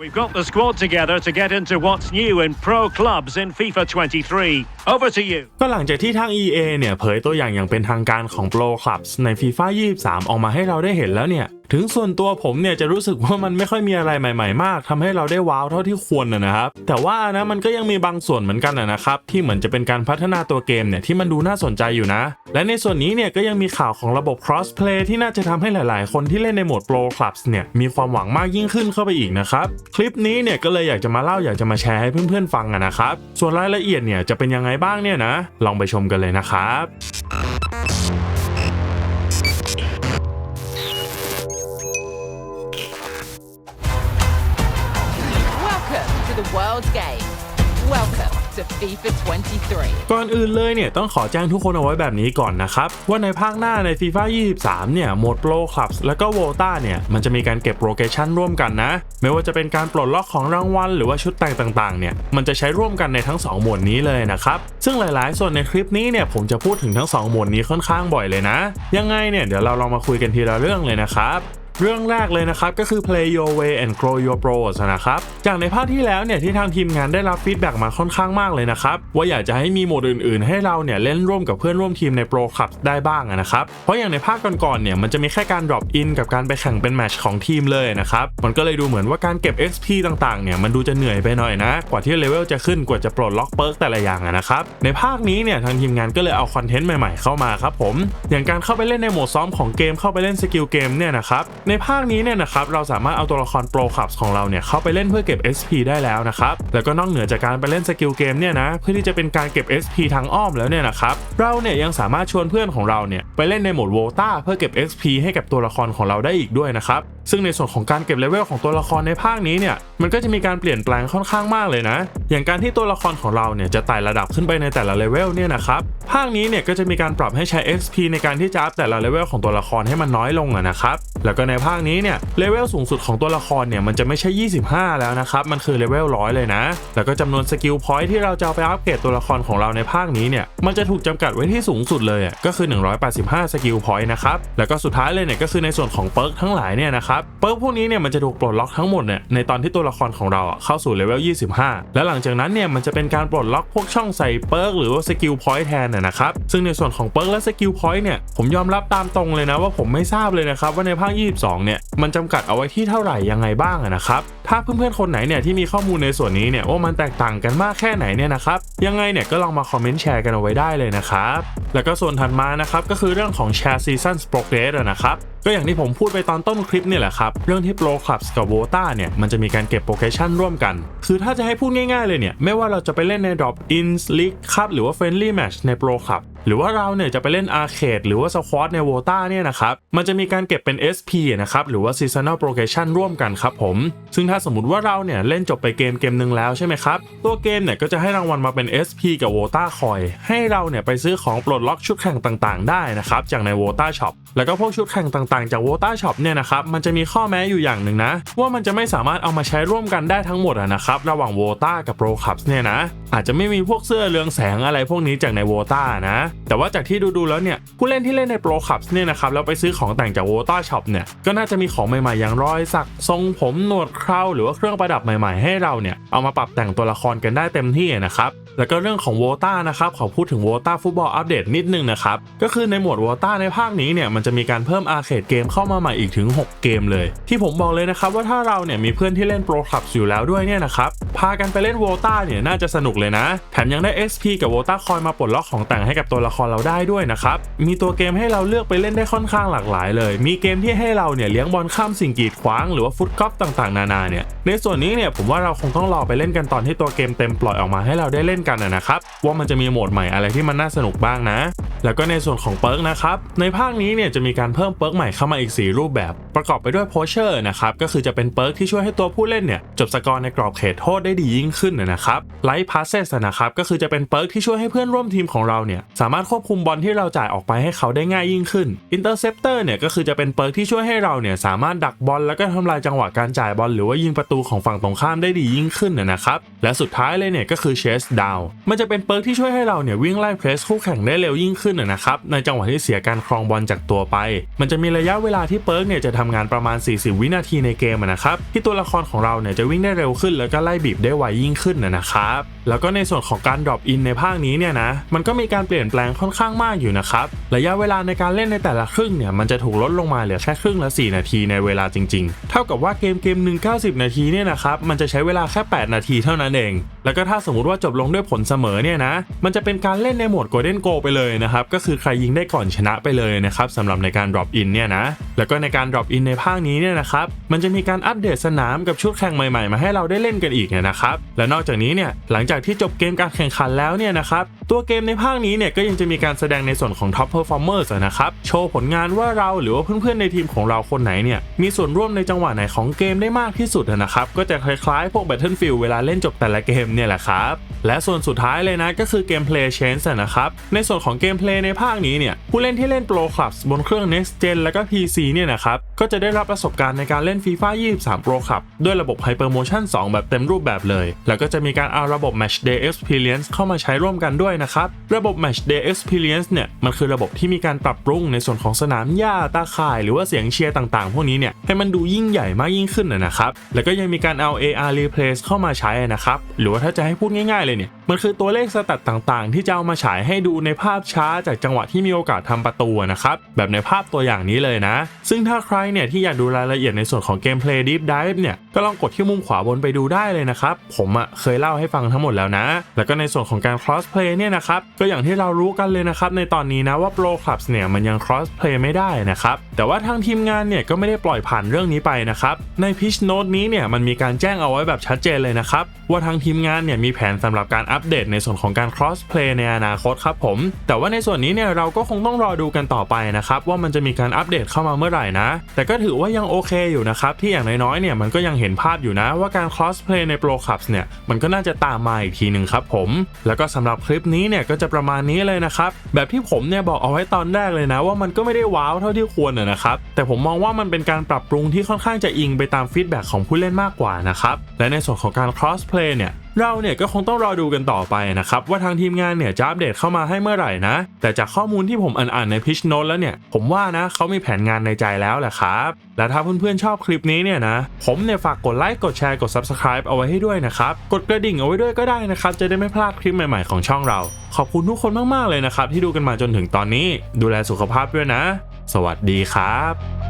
We've got the squad together to get into what's new in pro clubs in FIFA 23. Over to you. ก็หลังจากที่ทาง EA เนี่ยเผยตัวอย่างอย่างเป็นทางการของ Pro Clubs ใน FIFA 23 ออกมาให้เราได้เห็นแล้วเนี่ย ถึงส่วนตัวผมเนี่ยจะรู้สึกว่ามันไม่ค่อยมีอะไรใหม่ๆ มากทำให้เราได้ว้าวเท่าที่ควรนะครับ แต่ว่านะมันก็ยังมีบางส่วนเหมือนกันนะครับ ที่เหมือนจะเป็นการพัฒนาตัวเกมเนี่ยที่มันดูน่าสนใจอยู่นะ และในส่วนนี้เนี่ยก็ยังมีข่าวของระบบ crossplay ที่น่าจะทำให้หลายๆ คนที่เล่นในโหมด Pro Clubs เนี่ยมีความหวังมากยิ่งขึ้นเข้าไปอีกนะครับ คลิปนี้เนี่ยก็เลยอยากจะมาเล่าอยากจะมาแชร์ให้เพื่อนๆฟังนะครับ ส่วนรายละเอียดเนี่ยจะเป็นยังไงบ้างเนี่ยนะ ลองไปชมกันเลยนะครับ Welcome to the World Game. Welcome to FIFA 23. ก่อนอื่นเลยเนี่ยต้องขอแจ้งทุกคนเอาไว้แบบนี้ก่อนนะครับ ว่าในภาคหน้าใน FIFA 23 เนี่ยโหมด Pro Clubs แล้วก็ Volta เนี่ย มันจะมีการเก็บโลเคชั่นร่วมกันนะ ไม่ว่าจะเป็นการปลดล็อกของรางวัลหรือว่าชุดแต่งต่างๆ เนี่ย มันจะใช้ร่วมกันในทั้ง 2 หมวดนี้เลยนะครับ ซึ่งหลายๆ ส่วนในคลิปนี้เนี่ยผมจะพูดถึงทั้ง 2 หมวดนี้ค่อนข้างบ่อยเลยนะ ยังไงเนี่ยเดี๋ยวเราลองมาคุยกันทีละเรื่องเลยนะครับ เรื่องแรกเลยนะครับก็คือ play your way and grow your pros นะครับจากในภาคที่แล้วเนี่ยที่ทางทีมงานได้รับฟีดแบ็กมาค่อนข้างมากเลยนะครับว่าอยากจะให้มีโหมดอื่นๆ ให้เราเนี่ยเล่นร่วมกับเพื่อนร่วมทีมใน Pro Club ได้บ้างอะนะครับเพราะอย่างในภาคก่อนๆเนี่ยมันจะมีแค่การ drop in กับการไปแข่งเป็นแมตช์ของทีมเลยนะครับมันก็เลยดูเหมือนว่าการเก็บ XP ต่างๆเนี่ยมันดูจะเหนื่อยไปหน่อยนะ กว่าที่เลเวลจะขึ้นกว่าจะปลดล็อกเปิร์กแต่ละอย่างอะนะครับในภาคนี้เนี่ยทางทีมงานก็เลยเอาคอนเทนต์ใหม่ๆเข้ามาครับผมอย่างการเข้าไปเล่นในโหมดซ้อมของเกมเข้าไปเล่นสกิลเกมเนี่ยนะครับในภาคนี้เนี่ยนะครับเราสามารถเอาตัวละครโปรคับของเราเนี่ยเข้าไปเล่นเพื่อเก็บ SP ได้แล้วนะครับแล้วก็นอกเหนือจากการไปเล่นสกิลเกมเนี่ยนะเพื่อที่จะเป็นการเก็บ SP ทางอ้อมแล้วเนี่ยนะครับเราเนี่ยยังสามารถชวนเพื่อนของเราเนี่ยไปเล่นในโหมดโวตาเพื่อเก็บ XP ให้กับตัวละครของเราได้อีกด้วยนะครับซึ่งในส่วนของการเก็บเลเวลของตัวละครในภาคนี้เนี่ยมันก็จะมีการเปลี่ยนแปลงค่อนข้างมากเลยนะ อย่างการที่ตัวละครของเราเนี่ยจะไต่ระดับขึ้นไปในแต่ละเลเวลเนี่ยนะครับภาคนี้เนี่ยก็จะมีการปรับให้ใช้ XP ในการที่จะอัพแต่ละเลเวลของตัวละครให้มันน้อยลงอะนะครับแล้วก็ในภาคนี้เนี่ยเลเวลสูงสุดของตัวละครเนี่ยมันจะไม่ใช่ 25 แล้วนะครับ มันคือเลเวลร้อยเลยนะ แล้วก็จำนวนสกิลพอยท์ที่เราจะเอาไปอัปเกรดตัวละครของเราในภาคนี้เนี่ยมันจะถูกจำกัดไว้ที่สูงสุดเลยก็คือ 185 สกิลพอยต์นะครับ แล้วก็สุดท้ายเลยเนี่ยก็คือในส่วนของเปิร์กทั้งหลายเนี่ยนะครับเปิร์กพวกนี้เนี่ยมันจะถูกปลดล็อกทั้งหมดเนี่ยในตอนที่ตัวละครของเราเข้าสู่เลเวล 25 แล้วหลังจากนั้นเนี่ยมันจะเป็นการปลดล็อกพวกช่องใส่เปิร์กหรือว่าสกิลพอยต์แทนนะนะครับซึ่งในส่วนของเปิร์กและสกิลพอยต์เนี่ยผมยอมรับตามตรงเลยนะว่าผมไม่ทราบเลยนะครับว่าในภาค22เนี่ย มันจำกัดเอาไว้ที่เท่าไหร่ยังไงบ้างนะครับ ถ้าเพื่อนๆคนไหนเนี่ยที่มีข้อมูลในส่วนนี้เนี่ยว่ามันแตกต่างกันมากแค่ไหนเนี่ยนะครับยังไงเนี่ยก็ลองมาคอมเมนต์แชร์กันเอาไว้ได้เลยนะครับแล้วก็ส่วนถัดมานะครับก็คือเรื่องของ Share Season Progress อะนะครับก็อย่างที่ผมพูดไปตอนต้นคลิปเนี่ยแหละครับเรื่องที่ Pro Clubs กับ Vota เนี่ยมันจะมีการเก็บโปรเ s ชั่นร่วมกัน คือถ้าจะให้พูดง่ายๆเลยเนี่ยไม่ว่าเราจะไปเล่นใน Drop In League ครับหรือว่า Friendly Match ใน Pro Club หรือว่าเราเนี่ยจะไปเล่น Arcade หรือว่า Squad ใน Vota เนี่ยนะครับมันจะมีการเก็บเป็น SP นะครับหรือว่า Seasonal Progression ร่วมกันครับผม ซึ่งถ้าสมมติว่าเราเนี่ยเล่นจบไปเกมเกมหนึ่งแล้วใช่ไหมครับ ตัวเกมเนี่ยก็จะให้รางวัลมาเป็น SP กับ Vota Coin ให้เราเนี่ยไปซื้อของปลดล็อกชุดแข่งต่างๆ ได้นะครับจากใน Vota Shop แล้วก็พวกชุดแข่งต่างๆ จาก Vota Shop เนี่ยนะครับมันจะมีข้อแม้อยู่อย่างหนึ่งนะ ว่ามันจะไม่สามารถเอามาใช้ร่วมกันได้ทั้งหมดอะนะครับระหว่าง Vota กับ Pro Clubs เนี่ยนะอาจจะไม่มีพวกเสื้อเรืองแสงอะไรพวกนี้จากใน Vota นะ แต่ว่าจากที่ดูๆแล้วเนี่ยผู้เล่นที่เล่นใน Pro Clubs เนี่ยนะครับแล้วไปซื้อของแต่งจาก Vota Shop เนี่ยก็น่าจะมีของใหม่ๆอย่างรอยสักทรงผมหนวดเคราหรือว่าเครื่องประดับใหม่ๆให้เราเนี่ยเอามาปรับแต่งตัวละครกันได้เต็มที่นะครับแล้วก็เรื่องของ Vota นะครับขอพูดถึง Vota ฟุตบอลอัปเดตนิดนึงนะครับก็คือในหมวด Vota ในภาคนี้เนี่ยมันจะมีการเพิ่มอาร์เคดเกมเข้ามาใหม่อีกถึง 6 เกมเลย ที่ผมบอกเลยนะครับว่าถ้าเราเนี่ยมีเพื่อนที่เล่น Pro Clubs อยู่แล้วด้วยเนี่ยนะครับพากันไปเล่น Vota เนี่ยน่าจะสนุกเลยนะ แถมยังได้ SP กับ Vota คอยมาปลดล็อกของแต่งให้กับตัวละครเราได้ด้วยนะครับมีตัวเกมให้เราเลือกไปเล่นได้ค่อนข้างหลากหลายเลย มีเกมที่ให้เราเนี่ยเลี้ยงบอลข้ามสิ่งกีดขวางหรือว่าฟุตกอล์ฟต่างๆ นานาเนี่ยในส่วนนี้เนี่ยผมว่าเราคงต้องรอไปเล่นกันตอนที่ตัวเกมเต็มปล่อยออกมาให้เราได้เล่นกันนะครับว่ามันจะมีโหมดใหม่อะไรที่มันน่าสนุกบ้างนะ แล้วก็ในส่วนของเปิร์กนะครับในภาคนี้เนี่ยจะมีการเพิ่มเปิร์กใหม่เข้ามาอีก 4 รูปแบบ ประกอบไปด้วยโพเชอร์นะครับก็คือจะเป็นเปิร์กที่ช่วยให้ตัวผู้เล่นเนี่ยจบสกอร์ในกรอบเขตโทษได้ดียิ่งขึ้นนะครับไลท์พาสเซสนะครับก็คือจะเป็นเปิร์กที่ช่วยให้เพื่อนร่วมทีมของเราเนี่ยสามารถควบคุมบอลที่เราจ่ายออกไปให้เขาได้ง่ายยิ่งขึ้น Interceptor เนี่ยก็คือจะเป็นเปิร์กที่ช่วยให้เราเนี่ยสามารถดักบอลแล้วก็ทำลายจังหวะการจ่ายบอลหรือว่ายิงประตูของฝั่งตรงข้ามได้ดียิ่งขึ้นนะนะครับ และสุดท้ายเลยเนี่ยก็คือ Chase Down มันจะเป็นเปิร์กที่ช่วยให้เราเนี่ยวิ่งไล่เพรสคู่แข่งได้เร็วยิ่งขึ้นนะนะครับในจังหวะที่เสียการครองบอลจากตัวไป มันจะมีระยะเวลาที่เปิร์กเนี่ยจะทำงานประมาณ 40 วินาทีในเกมนะครับที่ตัวละครของเราเนี่ยจะวิ่งได้เร็วขึ้น แล้วก็ไล่บีบได้ไวยิ่งขึ้นนะนะครับแล้วก็ในส่วนของการ drop in ในภาคนี้เนี่ยนะมันก็มีการเปลี่ยนแปลงค่อนข้างมากอยู่นะครับระยะเวลาในการเล่นในแต่ละครึ่งเนี่ยมันจะถูกลดลงมาเหลือแค่ครึ่งละ 4 นาทีในเวลาจริง ๆ เท่ากับว่าเกมเกมหนึ่ง90นาทีเนี่ยนะครับมันจะใช้เวลาแค่ 8 นาทีเท่านั้นเอง แล้วก็ถ้าสมมติว่าจบลงด้วยผลเสมอเนี่ยนะมันจะเป็นการเล่นในโหมด Golden Goal ไปเลยนะครับก็คือใครยิงได้ก่อนชนะไปเลยนะครับสำหรับในการ drop in เนี่ยนะแล้วก็ในการ drop in ในภาคนี้เนี่ยนะครับมันจะมีการอัปเดตสนามกับชุดแข่งใหม่ๆ มาให้เราได้เล่นกันอีกเนี่ยนะครับและนอกจากนี้เนี่ยหลังจากที่จบเกมการแข่งขันแล้วเนี่ยนะครับ ตัวเกมในภาคนี้เนี่ยก็ยังจะมีการแสดงในส่วนของ Top Performers อะนะครับ โชว์ผลงานว่าเราหรือว่าเพื่อนๆในทีมของเราคนไหนเนี่ยมีส่วนร่วมในจังหวะไหนของเกมได้มากที่สุดอะนะครับ ก็จะคล้ายๆ พวก Battlefield เวลาเล่นจบแต่ละเกมเนี่ยแหละครับ และส่วนสุดท้ายเลยนะก็คือเกม Play Change นะครับ ในส่วนของเกม Play ในภาคนี้เนี่ยผู้เล่นที่เล่น Pro Clubs บนเครื่อง Next Gen แล้วก็ PC เนี่ยนะครับก็จะได้รับประสบการณ์ในการเล่น FIFA 23 Pro Club ด้วยระบบ Hypermotion 2 แบบเต็มรูปแบบเลย แล้วก็จะมีการเอาระบบ Match Day Experience เข้ามาใช้ร่วมกันด้วยนะครับ ระบบ Match Day Experience เนี่ย มันคือระบบที่มีการปรับปรุงในส่วนของสนามหญ้าตาข่าย หรือว่าเสียงเชียร์ต่างๆ พวกนี้เนี่ย ให้มันดูยิ่งใหญ่มากยิ่งขึ้นนะครับ แล้วก็ยังมีการเอา AR Replace เข้ามาใช้นะครับ หรือว่าถ้าจะให้พูดง่ายๆเลยเนี่ย มันคือตัวเลขสแตตต่างๆ ที่จะเอามาฉายให้ดูในภาพช้าจากจังหวะที่มีโอกาสทำประตูนะครับ แบบในภาพตัวอย่างนี้เลยนะ ซึ่งถ้าใครเนี่ยที่อยากดูรายละเอียดในส่วนของเกมเพลย์ Deep Dive เนี่ย ก็ลองกดที่มุมขวาบนไปดูได้เลยนะครับ ผมอะ่ะเคยเล่าให้ฟังทั้งหมดแล้วนะ แล้วก็ในส่วนของการ cross play เนี่ยนะครับ ก็อย่างที่เรารู้กันเลยนะครับในตอนนี้นะว่า Pro Clubs เนี่ยมันยัง cross play ไม่ได้นะครับ แต่ว่าทางทีมงานเนี่ยก็ไม่ได้ปล่อยผ่านเรื่องนี้ไปนะครับ ใน pitch note นี้เนี่ยมันมีการแจ้งเอาไว้แบบชัดเจนเลยนะครับว่าทางทีมงานเนี่ยมีแผนสำหรับการอัปปเดตในส่วนของการ cross play ในอนาคตครับผม แต่ว่าในส่วนนี้เนี่ยเราก็คงต้องรอดูกันต่อไปนะครับว่ามันจะมีการอัปเดตเข้ามาเมื่อไหร่นะ แต่ก็ถือว่ายังโอเคอยู่นะครับที่อย่างน้อยๆเนี่ยมันก็ยังเห็นภาพอยู่นะว่าการ cross play ใน Pro Clubs เนี่ยมันก็น่าจะตามมาอีกทีหนึ่งครับผม แล้วก็สำหรับคลิปนี้เนี่ยก็จะประมาณนี้เลยนะครับแบบที่ผมเนี่ยบอกเอาไว้ตอนแรกเลยนะ ว่ามันก็ไม่ได้ว้าวเท่าที่ควรนะนะครับแต่ผมมองว่ามันเป็นการปรับปรุงที่ค่อนข้างจะอิงไปตามฟีดแบ็กของผู้เล่นมากกว่านะครับและในส่วนของการ cross play เนี่ยเราเนี่ยก็คงต้องรอดูกันต่อไปนะครับว่าทางทีมงานเนี่ยจะอัปเดตเข้ามาให้เมื่อไหร่นะ แต่จากข้อมูลที่ผมอ่านๆในพิชโน e แล้วเนี่ย ผมว่านะเขามีแผนงานในใจแล้วแหละครับ และถ้าเพื่อนๆชอบคลิปนี้เนี่ยนะ ผมเนี่ยฝากกดไลค์กดแชร์กด Subscribe เอาไว้ให้ด้วยนะครับ กดกระดิ่งเอาไว้ด้วยก็ได้นะครับจะได้ไม่พลาดคลิปใหม่ๆของช่องเรา ขอบคุณทุกคนมากๆเลยนะครับที่ดูกันมาจนถึงตอนนี้ ดูแลสุขภาพด้วยนะ สวัสดีครับ